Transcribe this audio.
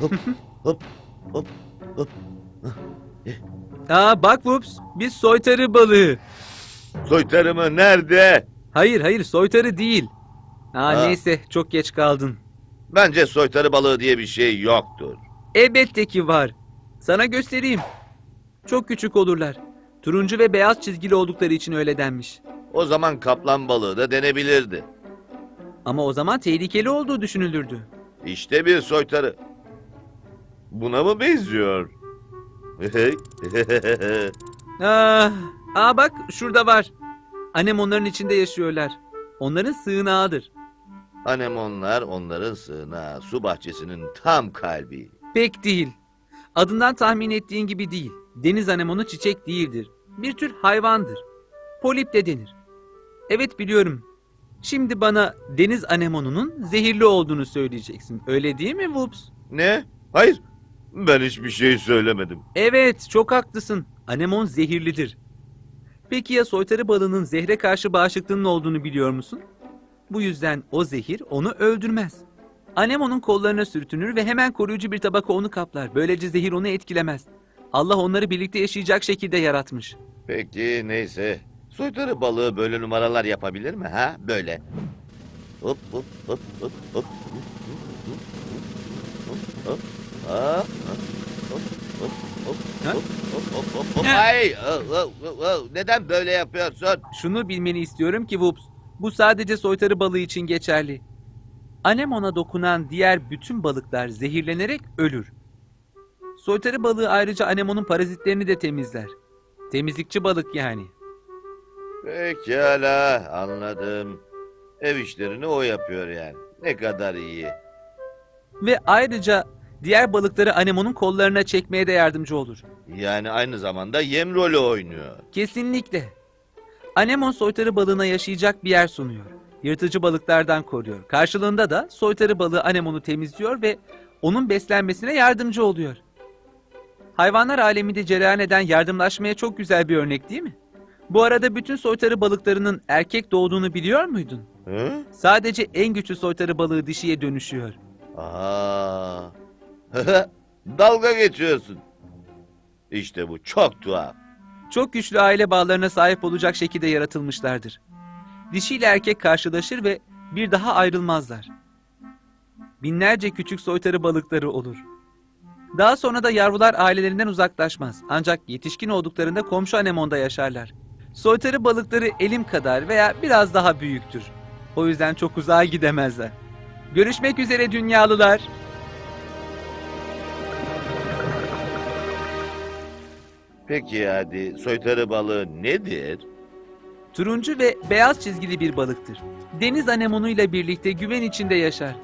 hop hop hop hop. Aa bak Whoops, bir soytarı balığı. Soytarımı nerede? Hayır hayır soytarı değil. Aa Ha. neyse çok geç kaldın. Bence soytarı balığı diye bir şey yoktur. Elbette ki var. Sana göstereyim. Çok küçük olurlar. Turuncu ve beyaz çizgili oldukları için öyle denmiş. O zaman kaplan balığı da denebilirdi. Ama o zaman tehlikeli olduğu düşünülürdü. İşte bir soytarı. Buna mı benziyor? Aa, aa bak şurada var. Annem onların içinde yaşıyorlar. Onların sığınağıdır. Anemonlar onların sığınağı, su bahçesinin tam kalbi. Pek değil. Adından tahmin ettiğin gibi değil. Deniz anemonu çiçek değildir. Bir tür hayvandır. Polip de denir. Evet biliyorum. Şimdi bana deniz anemonunun zehirli olduğunu söyleyeceksin. Öyle değil mi Whoops? Ne? Hayır. Ben hiçbir şey söylemedim. Evet, çok haklısın. Anemon zehirlidir. Peki ya soytarı balığının zehre karşı bağışıklığının olduğunu biliyor musun? Bu yüzden o zehir onu öldürmez. Anemonun kollarına sürtünür ve hemen koruyucu bir tabaka onu kaplar. Böylece zehir onu etkilemez. Allah onları birlikte yaşayacak şekilde yaratmış. Peki neyse. Soytarı balığı böyle numaralar yapabilir mi ha? Böyle. Hop hop hop hop hop. Hop. Hop, hop, hop, hop, hop, hop, hop? Ay, neden böyle yapıyorsun? Şunu bilmeni istiyorum ki Whoops, bu sadece soytarı balığı için geçerli. Anemona dokunan diğer bütün balıklar zehirlenerek ölür. Soytarı balığı ayrıca anemonun parazitlerini de temizler. Temizlikçi balık yani. Pekala anladım. Ev işlerini o yapıyor yani. Ne kadar iyi. Ve ayrıca diğer balıkları anemonun kollarına çekmeye de yardımcı olur. Yani aynı zamanda yem rolü oynuyor. Kesinlikle. Anemon soytarı balığına yaşayacak bir yer sunuyor. Yırtıcı balıklardan koruyor. Karşılığında da soytarı balığı anemonu temizliyor ve onun beslenmesine yardımcı oluyor. Hayvanlar aleminde cereyan eden yardımlaşmaya çok güzel bir örnek değil mi? Bu arada bütün soytarı balıklarının erkek doğduğunu biliyor muydun? Hı? Sadece en güçlü soytarı balığı dişiye dönüşüyor. Aa. Dalga geçiyorsun. İşte bu çok tuhaf. Çok güçlü aile bağlarına sahip olacak şekilde yaratılmışlardır. Dişiyle erkek karşılaşır ve bir daha ayrılmazlar. Binlerce küçük soytarı balıkları olur. Daha sonra da yavrular ailelerinden uzaklaşmaz. Ancak yetişkin olduklarında komşu anemonda yaşarlar. Soytarı balıkları elim kadar veya biraz daha büyüktür. O yüzden çok uzağa gidemezler. Görüşmek üzere dünyalılar. Peki hadi soytarı balığı nedir? Turuncu ve beyaz çizgili bir balıktır. Deniz anemonuyla birlikte güven içinde yaşar.